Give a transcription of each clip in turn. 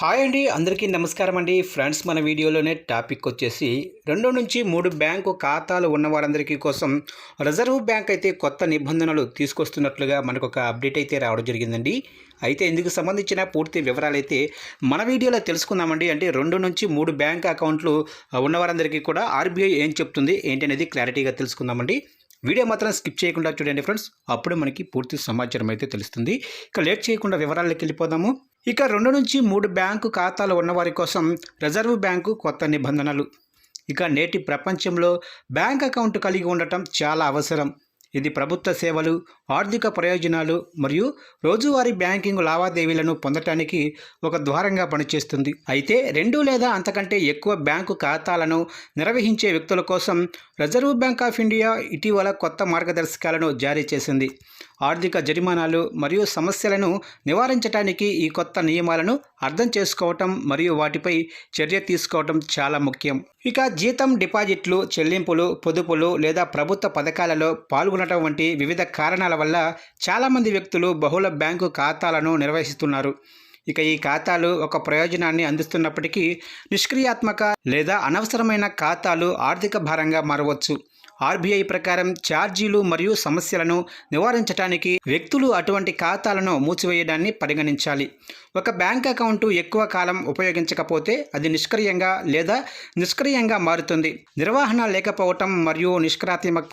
Hi అండి అందరికీ నమస్కారం అండి. ఫ్రెండ్స్ మన వీడియోలోనే టాపిక్ వచ్చేసి రెండు నుంచి మూడు బ్యాంకు ఖాతాలు ఉన్న వారందరికీ కోసం రిజర్వ్ బ్యాంక్ అయితే కొత్త నిబంధనలు తీసుకొస్తున్నట్లుగా మనకు ఒక అప్డేట్ అయితే రావడం జరిగిందండి. అయితే ఇందుకు సంబంధించిన పూర్తి వివరాలు అయితే మన వీడియోలో తెలుసుకుందామండి. అంటే రెండు నుంచి మూడు బ్యాంక్ అకౌంట్లు ఉన్నవారందరికీ కూడా ఆర్బీఐ ఏం చెప్తుంది ఏంటి అనేది క్లారిటీగా తెలుసుకుందామండి. వీడియో మాత్రం స్కిప్ చేయకుండా చూడండి ఫ్రెండ్స్. అప్పుడు మనకి పూర్తి సమాచారం అయితే తెలుస్తుంది. ఇక లేట్ చేయకుండా వివరాల్లోకి వెళ్ళిపోదాము. ఇక రెండు నుంచి మూడు బ్యాంకు ఖాతాలు ఉన్నవారి కోసం రిజర్వ్ బ్యాంకు కొత్త నిబంధనలు. ఇక నేటి ప్రపంచంలో బ్యాంక్ అకౌంట్ కలిగి ఉండటం చాలా అవసరం. ఇది ప్రభుత్వ సేవలు ఆర్థిక ప్రయోజనాలు మరియు రోజువారీ బ్యాంకింగ్ లావాదేవీలను పొందటానికి ఒక ద్వారంగా పనిచేస్తుంది. అయితే రెండు లేదా అంతకంటే ఎక్కువ బ్యాంకు ఖాతాలను నిర్వహించే వ్యక్తుల కోసం రిజర్వ్ బ్యాంక్ ఆఫ్ ఇండియా ఇటీవల కొత్త మార్గదర్శకాలను జారీ చేసింది. ఆర్థిక జరిమానాలు మరియు సమస్యలను నివారించడానికి ఈ కొత్త నియమాలను అర్థం చేసుకోవటం మరియు వాటిపై చర్య తీసుకోవటం చాలా ముఖ్యం. ఇక జీతం డిపాజిట్లు చెల్లింపులు పొదుపులు లేదా ప్రభుత్వ పథకాలలో పాల్గొనడం వంటి వివిధ కారణాల వల్ల చాలామంది వ్యక్తులు బహుళ బ్యాంకు ఖాతాలను నిర్వహిస్తున్నారు. ఇక ఈ ఖాతాలు ఒక ప్రయోజనాన్ని అందిస్తున్నప్పటికీ నిష్క్రియాత్మక లేదా అనవసరమైన ఖాతాలు ఆర్థిక భారంగా మారవచ్చు. ఆర్బీఐ ప్రకారం ఛార్జీలు మరియు సమస్యలను నివారించడానికి వ్యక్తులు అటువంటి ఖాతాలను మూసివేయడాన్ని పరిగణించాలి. ఒక బ్యాంక్ అకౌంటు ఎక్కువ కాలం ఉపయోగించకపోతే అది నిష్క్రియంగా లేదా నిష్క్రియంగా మారుతుంది. నిర్వహణ లేకపోవటం మరియు నిష్క్రాత్మక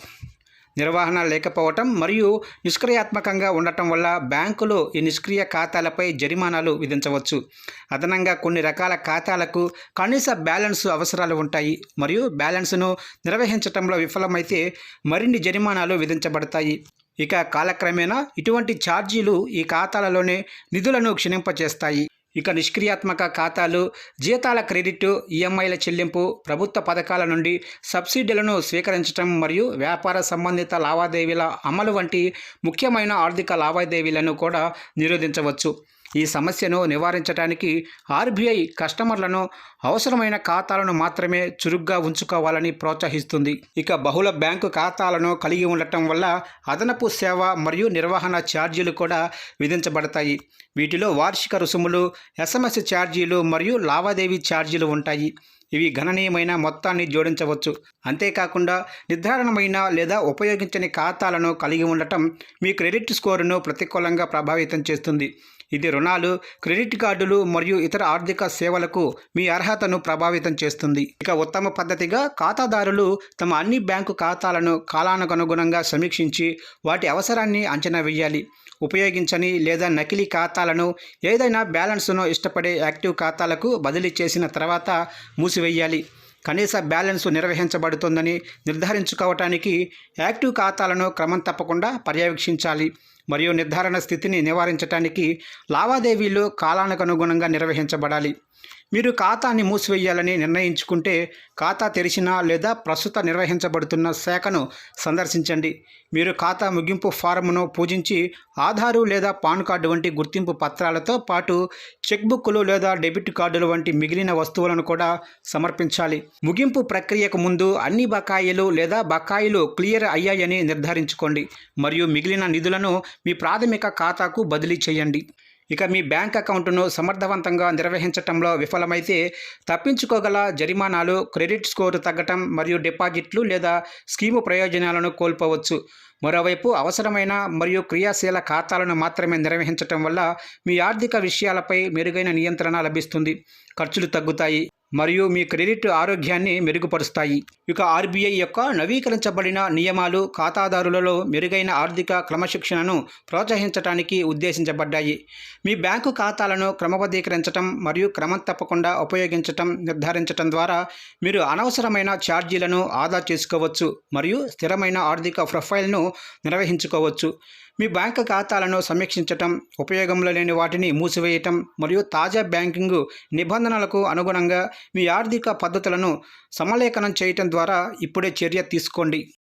నిర్వహణ లేకపోవటం మరియు నిష్క్రియాత్మకంగా ఉండటం వల్ల బ్యాంకులు ఈ నిష్క్రియ ఖాతాలపై జరిమానాలు విధించవచ్చు. అదనంగా కొన్ని రకాల ఖాతాలకు కనీస బ్యాలెన్స్ అవసరాలు ఉంటాయి మరియు బ్యాలెన్స్ను నిర్వహించడంలో విఫలమైతే మరిన్ని జరిమానాలు విధించబడతాయి. ఇక కాలక్రమేణా ఇటువంటి ఛార్జీలు ఈ ఖాతాలలోనే నిధులను క్షీణింపచేస్తాయి. ఇక నిష్క్రియాత్మక ఖాతాలు జీతాల క్రెడిట్ ఈఎంఐల చెల్లింపు ప్రభుత్వ పథకాల నుండి సబ్సిడీలను స్వీకరించడం మరియు వ్యాపార సంబంధిత లావాదేవీల అమలు వంటి ముఖ్యమైన ఆర్థిక లావాదేవీలను కూడా నిరోధించవచ్చు. ఈ సమస్యను నివారించడానికి ఆర్బీఐ కస్టమర్లను అవసరమైన ఖాతాలను మాత్రమే చురుగ్గా ఉంచుకోవాలని ప్రోత్సహిస్తుంది. ఇక బహుళ బ్యాంకు ఖాతాలను కలిగి ఉండటం వల్ల అదనపు సేవ మరియు నిర్వహణ ఛార్జీలు కూడా విధించబడతాయి. వీటిలో వార్షిక రుసుములు ఎస్ఎంఎస్ ఛార్జీలు మరియు లావాదేవీ ఛార్జీలు ఉంటాయి. ఇవి గణనీయమైన మొత్తాన్ని జోడించవచ్చు. అంతేకాకుండా నిర్ధారణమైన లేదా ఉపయోగించని ఖాతాలను కలిగి ఉండటం మీ క్రెడిట్ స్కోరును ప్రతికూలంగా ప్రభావితం చేస్తుంది. ఇది రుణాలు క్రెడిట్ కార్డులు మరియు ఇతర ఆర్థిక సేవలకు మీ అర్హతను ప్రభావితం చేస్తుంది. ఇక ఉత్తమ పద్ధతిగా ఖాతాదారులు తమ అన్ని బ్యాంకు ఖాతాలను కాలానుగుణంగా సమీక్షించి వాటి అవసరాన్ని అంచనా వేయాలి. ఉపయోగించని లేదా నకిలీ ఖాతాలను ఏదైనా బ్యాలెన్స్ను ఇష్టపడే యాక్టివ్ ఖాతాలకు బదిలీ చేసిన తర్వాత మూసివేయాలి. కనీస బ్యాలెన్స్ నిర్వహించబడుతుందని నిర్ధారించుకోవటానికి యాక్టివ్ ఖాతాలను క్రమం తప్పకుండా పర్యవేక్షించాలి మరియు నిర్ధారణ స్థితిని నివారించడానికి లావాదేవీలు కాలానుగుణంగా నిర్వహించబడాలి. మీరు ఖాతాని మూసివేయాలని నిర్ణయించుకుంటే ఖాతా తెరిచిన లేదా ప్రస్తుత నిర్వహించబడుతున్న శాఖను సందర్శించండి. మీరు ఖాతా ముగింపు ఫారమును పూజించి ఆధారు లేదా పాన్ కార్డు వంటి గుర్తింపు పత్రాలతో పాటు చెక్బుక్లు లేదా డెబిట్ కార్డులు వంటి మిగిలిన వస్తువులను కూడా సమర్పించాలి. ముగింపు ప్రక్రియకు ముందు అన్ని బకాయిలు లేదా బకాయిలు క్లియర్ అయ్యాయని నిర్ధారించుకోండి. మరియు మిగిలిన నిధులను మీ ప్రాథమిక ఖాతాకు బదిలీ చేయండి. ఇక మీ బ్యాంక్ అకౌంట్ను సమర్థవంతంగా నిర్వహించటంలో విఫలమైతే తప్పించుకోగల జరిమానాలు క్రెడిట్ స్కోరు తగ్గటం మరియు డిపాజిట్లు లేదా స్కీము ప్రయోజనాలను కోల్పోవచ్చు. మరోవైపు అవసరమైన మరియు క్రియాశీల ఖాతాలను మాత్రమే నిర్వహించటం వల్ల మీ ఆర్థిక విషయాలపై మెరుగైన నియంత్రణ లభిస్తుంది. ఖర్చులు తగ్గుతాయి. మరియు మీ క్రెడిట్ ఆరోగ్యాన్ని మెరుగుపరుస్తాయి. ఇక ఆర్బీఐ యొక్క నవీకరించబడిన నియమాలు ఖాతాదారులలో మెరుగైన ఆర్థిక క్రమశిక్షణను ప్రోత్సహించడానికి ఉద్దేశించబడ్డాయి. మీ బ్యాంకు ఖాతాలను క్రమబద్ధీకరించడం మరియు క్రమం తప్పకుండా ఉపయోగించటం నిర్ధారించటం ద్వారా మీరు అనవసరమైన ఛార్జీలను ఆదా చేసుకోవచ్చు మరియు స్థిరమైన ఆర్థిక ప్రొఫైల్ను నిర్వహించుకోవచ్చు. మీ బ్యాంకు ఖాతాలను సమీక్షించటం ఉపయోగంలో లేని వాటిని మూసివేయటం మరియు తాజా బ్యాంకింగ్ నిబంధనలకు అనుగుణంగా మీ ఆర్థిక పద్ధతులను సమలేఖనం చేయటం ద్వారా ఇప్పుడే చర్య తీసుకోండి.